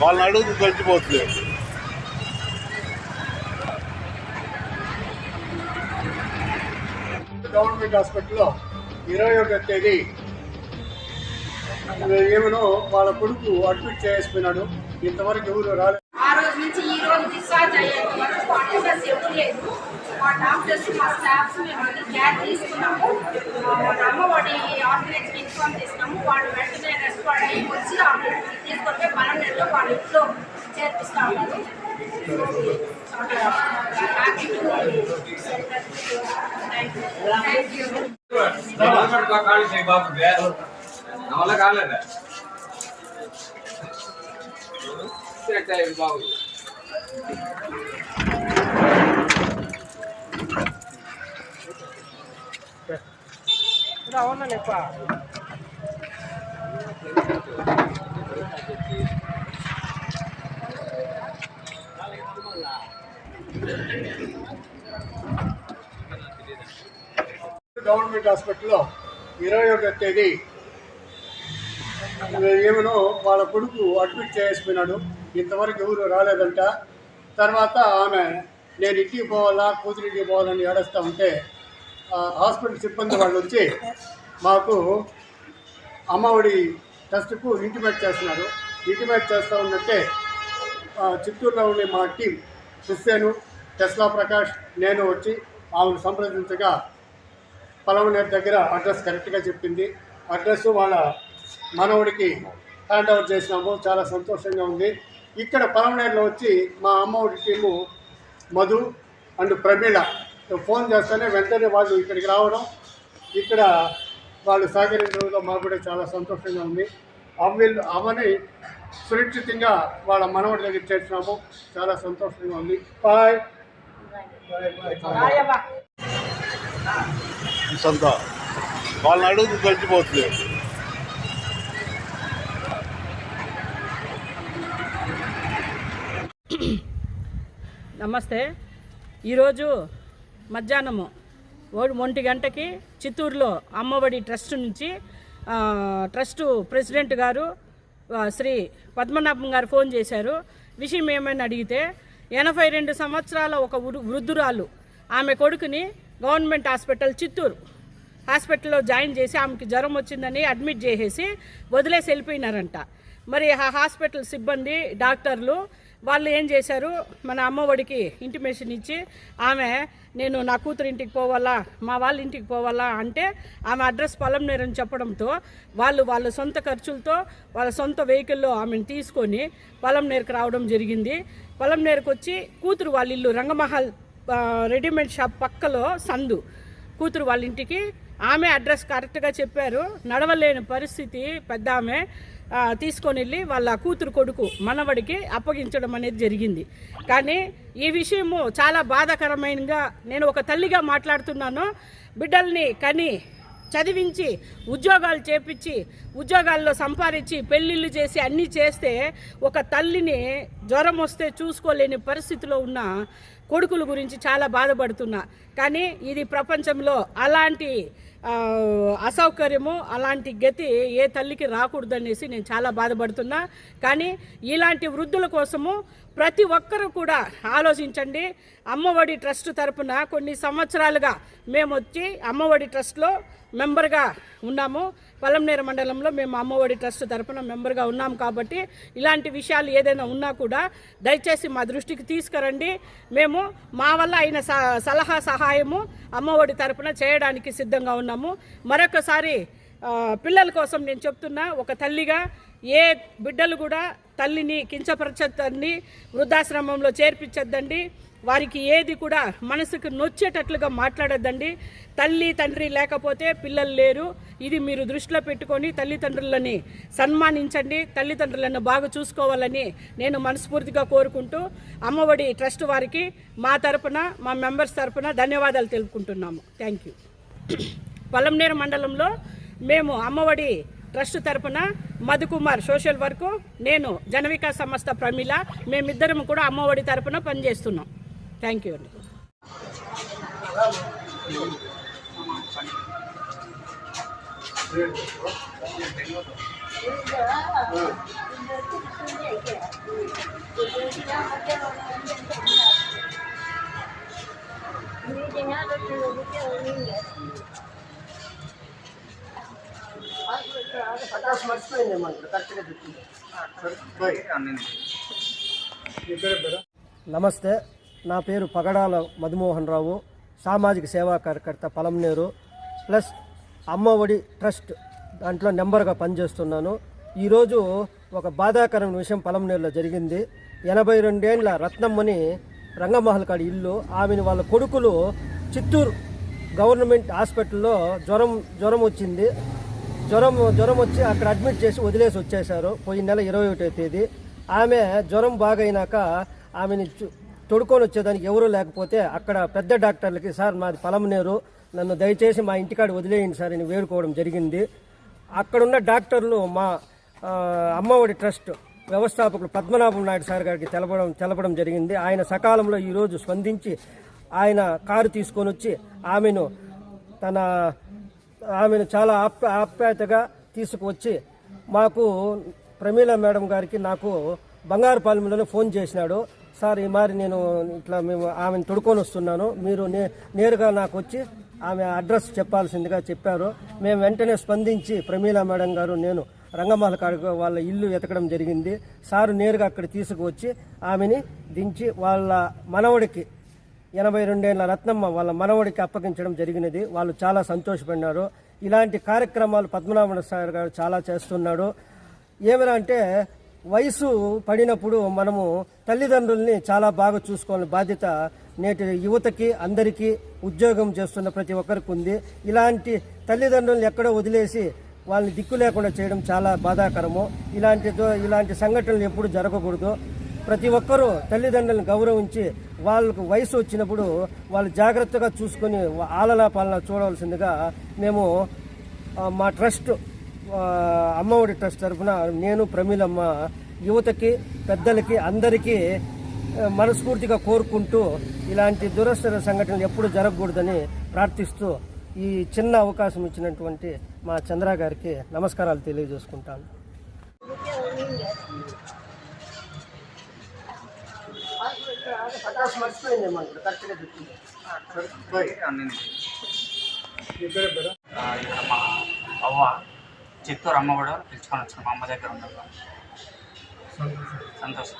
వాళ్ళని అడుగుతూ చచ్చిపోతుంది గవర్నమెంట్ హాస్పిటల్లో ఇరవై ఒకటో తేదీ ఏమనో వాళ్ళ కొడుకు అడ్మిట్ చేసిపోయినాడు ఇంతవరకు ఎవరు రాలేదు ఆ రోజు నుంచి ఈ రోజు డిశ్చార్జ్ అయ్యేంత వరకు కాంటాక్టర్స్ ఎవరు లేదు మా డాక్టర్స్ మా స్టాఫ్స్ మేము అందరూ కేర్ తీసుకున్నాము. మా మన అమ్మఒడి ఆర్గనైజ్ ఇన్ఫార్మ్ చేసినాము. వాళ్ళు వెంటనే రెస్పాండ్ అయ్యి వచ్చి తీసుకుంటే తీసుకొస్తే పన్నెండులో వాళ్ళ ఇంట్లో చేర్పిస్తా ఉన్నారు. కాలేదా బాబు గవర్నమెంట్ హాస్పిటల్లో ఇరవై ఒకటో తేదీ ఏమనో వాళ్ళ కొడుకు అడ్మిట్ చేసిపోయినాడు ఇంతవరకు ఎవరు రాలేదంట. తర్వాత ఆమె నేను ఇంటికి పోవాలా? కూతురింటికి పోవాలని ఏడుస్తూ ఉంటే హాస్పిటల్ సిబ్బంది వాళ్ళు వచ్చి మాకు అమ్మఒడి టెస్ట్కు ఇంటిమేట్ చేస్తున్నారు. ఇంటిమేట్ చేస్తూ ఉన్నట్టే చిత్తూరులో ఉండే మా టీం హుస్సేను టెస్లా ప్రకాష్ నేను వచ్చి ఆమెను సంప్రదించగా పలవనేరు దగ్గర అడ్రస్ కరెక్ట్గా చెప్పింది. అడ్రస్ వాళ్ళ మనవుడికి హ్యాండ్ ఓవర్ చేసినాము. చాలా సంతోషంగా ఉంది. ఇక్కడ పలవనేరులో వచ్చి మా Amma Vodi team Madhu and Pramila phone చేస్తేనే వెంటనే వాళ్ళు ఇక్కడికి రావడం. ఇక్కడ వాళ్ళు సహకరించడంలో మాకు కూడా చాలా సంతోషంగా ఉంది. అవ్వీళ్ళు అవని సురక్షితంగా వాళ్ళ మనవడి దగ్గర చేసినాము చాలా సంతోషంగా ఉంది. బాయ్. సొంత వాళ్ళని అడుగుతూ కలిసిపోతుంది నమస్తే. ఈరోజు మధ్యాహ్నము ఓ- ఒంటి గంటకి చిత్తూరులో అమ్మఒడి ట్రస్ట్ నుంచి ట్రస్టు ప్రెసిడెంట్ గారు శ్రీ పద్మనాభం గారు ఫోన్ చేశారు. విషయం ఏమైనా అడిగితే ఎనభై రెండు సంవత్సరాల ఒక వృద్ధురాలు ఆమె కొడుకుని గవర్నమెంట్ హాస్పిటల్ చిత్తూరు హాస్పిటల్లో జాయిన్ చేసి ఆమెకి జ్వరం వచ్చిందని అడ్మిట్ చేసేసి వదిలేసి వెళ్ళిపోయినారంట. మరి ఆ హాస్పిటల్ సిబ్బంది డాక్టర్లు వాళ్ళు ఏం చేశారు? మన అమ్మఒడికి ఇంటిమేషన్ ఇచ్చి ఆమె నేను నా కూతురు ఇంటికి పోవాలా? మా వాళ్ళ ఇంటికి పోవాలా? అంటే ఆమె అడ్రస్ పొలం నేరని చెప్పడంతో వాళ్ళు వాళ్ళ సొంత ఖర్చులతో వాళ్ళ సొంత వెహికల్లో ఆమెను తీసుకొని పొలం నేరకు రావడం జరిగింది. పొలం నేరకు వచ్చి కూతురు వాళ్ళ ఇల్లు రంగమహల్ రెడీమేడ్ షాప్ పక్కలో సందు. కూతురు వాళ్ళ ఇంటికి ఆమె అడ్రస్ కరెక్ట్గా చెప్పారు. నడవలేని పరిస్థితి పెద్ద ఆమె. తీసుకొని వెళ్ళి వాళ్ళ కూతురు కొడుకు మనవడికి అప్పగించడం అనేది జరిగింది. కానీ ఈ విషయము చాలా బాధాకరమైనగా నేను ఒక తల్లిగా మాట్లాడుతున్నాను. బిడ్డల్ని కని చదివించి ఉద్యోగాలు చేపించి ఉద్యోగాల్లో సంపాదించి పెళ్ళిళ్ళు చేసి అన్నీ చేస్తే ఒక తల్లిని జ్వరం వస్తే చూసుకోలేని పరిస్థితిలో ఉన్న కొడుకుల గురించి చాలా బాధపడుతున్నా. కానీ ఇది ప్రపంచంలో అలాంటి అసౌకర్యము అలాంటి గతి ఏ తల్లికి రాకూడదనేసి నేను చాలా బాధపడుతున్నా. కానీ ఇలాంటి వృద్ధుల కోసము ప్రతి ఒక్కరూ కూడా ఆలోచించండి. అమ్మఒడి ట్రస్ట్ తరపున కొన్ని సంవత్సరాలుగా మేము వచ్చి అమ్మఒడి ట్రస్ట్లో మెంబర్గా ఉన్నాము. పలంనేరు మండలంలో మేము అమ్మఒడి ట్రస్ట్ తరఫున మెంబర్గా ఉన్నాం కాబట్టి ఇలాంటి విషయాలు ఏదైనా ఉన్నా కూడా దయచేసి మా దృష్టికి తీసుకురండి. మేము మా వల్ల అయిన స- సలహా సహాయము అమ్మఒడి తరఫున చేయడానికి సిద్ధంగా ఉన్నాము. మరొకసారి పిల్లల కోసం నేను చెప్తున్నా ఒక తల్లిగా ఏ బిడ్డలు కూడా తల్లిని కించపరచద్దండి వృద్ధాశ్రమంలో చేర్పించద్దండి. వారికి ఏది కూడా మనసుకు నొచ్చేటట్లుగా మాట్లాడద్దండి. తల్లి తండ్రి లేకపోతే పిల్లలు లేరు. ఇది మీరు దృష్టిలో పెట్టుకొని తల్లిదండ్రులని సన్మానించండి. తల్లిదండ్రులను బాగా చూసుకోవాలని నేను మనస్ఫూర్తిగా కోరుకుంటూ అమ్మఒడి ట్రస్ట్ వారికి మా తరపున మా మెంబర్స్ తరపున ధన్యవాదాలు తెలుపుకుంటున్నాము. థ్యాంక్ యూ పొలంనేరు మండలంలో మేము అమ్మఒడి ట్రస్ట్ తరపున మధుకుమార్ సోషల్ వర్క్ నేను జనవికా సంస్థ ప్రమీల మేమిద్దరం కూడా అమ్మఒడి తరపున పనిచేస్తున్నాం. థ్యాంక్ యూ అండి ప్రకాశ్ మర్చిపోయిందేమో ఇక్కడ కరెక్ట్గా చెప్పింది మీ పేరు పేరు నమస్తే నా పేరు పగడాల మధుమోహన్ రావు. సామాజిక సేవా కార్యకర్త పలంనేరు ప్లస్ అమ్మఒడి ట్రస్ట్ దాంట్లో నెంబర్గా పనిచేస్తున్నాను. ఈరోజు ఒక బాధాకరమైన విషయం పలంనేరులో జరిగింది. ఎనభై రెండేళ్ళ రత్నమ్మని రంగమహల్ కాడి ఇల్లు ఆమెను వాళ్ళ కొడుకులు చిత్తూరు గవర్నమెంట్ హాస్పిటల్లో జ్వరం జ్వరం వచ్చింది. జ్వరం జ్వరం వచ్చి అక్కడ అడ్మిట్ చేసి వదిలేసి వచ్చేశారు. పోయిన నెల ఇరవై ఒకటో తేదీ. ఆమె జ్వరం బాగైనాక ఆమెని తొడుకొని వచ్చేదానికి ఎవరూ లేకపోతే అక్కడ పెద్ద డాక్టర్లకి సార్ మాది పలమనేరు నన్ను దయచేసి మా ఇంటికాడ వదిలేయండి సార్ అని వేడుకోవడం జరిగింది. అక్కడున్న డాక్టర్లు మా అమ్మఒడి ట్రస్ట్ వ్యవస్థాపకుడు పద్మనాభం నాయుడు సార్ గారికి తెలపడం తెలపడం జరిగింది. ఆయన సకాలంలో ఈరోజు స్పందించి ఆయన కారు తీసుకొని వచ్చి ఆమెను తన ఆమెను చాలా ఆప్ ఆప్యాయతగా తీసుకువచ్చి మాకు ప్రమీల మేడం గారికి నాకు బంగారుపాలెంలోనే ఫోన్ చేసినాడు. సార్ ఈ మరి నేను ఇట్లా మేము ఆమెను తొడుకొని వస్తున్నాను. మీరు నే నేరుగా నాకు వచ్చి ఆమె అడ్రస్ చెప్పాల్సిందిగా చెప్పారు. మేము వెంటనే స్పందించి ప్రమీలా మేడం గారు నేను రంగమాల కాడికి వాళ్ళ ఇల్లు వెతకడం జరిగింది. సారు నేరుగా అక్కడ తీసుకువచ్చి ఆమెని దించి వాళ్ళ మనవడికి ఎనభై రెండేళ్ళ రత్నమ్మ వాళ్ళ మనవడికి అప్పగించడం జరిగినది. వాళ్ళు చాలా సంతోషపడినారు. ఇలాంటి కార్యక్రమాలు పద్మనాభ సార్ గారు చాలా చేస్తున్నాడు. ఏమైనా అంటే వయసు పడినప్పుడు మనము తల్లిదండ్రుల్ని చాలా బాగా చూసుకోవాలని బాధ్యత నేటి యువతకి అందరికీ ఉద్యోగం చేస్తున్న ప్రతి ఒక్కరికి ఉంది. ఇలాంటి తల్లిదండ్రుల్ని ఎక్కడో వదిలేసి వాళ్ళని దిక్కు లేకుండా చేయడం చాలా బాధాకరము. ఇలాంటి ఇలాంటి సంఘటనలు ఎప్పుడు జరగకూడదు. ప్రతి ఒక్కరూ తల్లిదండ్రులను గౌరవించి వాళ్ళకు వయసు వచ్చినప్పుడు వాళ్ళు జాగ్రత్తగా చూసుకొని వా- ఆలనా పాలన చూడవలసిందిగా మేము మా ట్రస్ట్ అమ్మఒడి ట్రస్ట్ తరఫున నేను ప్రమీలమ్మ యువతకి పెద్దలకి అందరికీ మనస్ఫూర్తిగా కోరుకుంటూ ఇలాంటి దురస్థ సంఘటనలు ఎప్పుడు జరగకూడదని ప్రార్థిస్తూ ఈ చిన్న అవకాశం ఇచ్చినటువంటి మా చంద్ర గారికి నమస్కారాలు తెలియజేసుకుంటాను. ఇక్కడ మా అవ్వ. చిత్తూరు అమ్మ కూడా పిలుచుకొని వచ్చాను మా అమ్మ దగ్గర ఉండదు సంతోషం.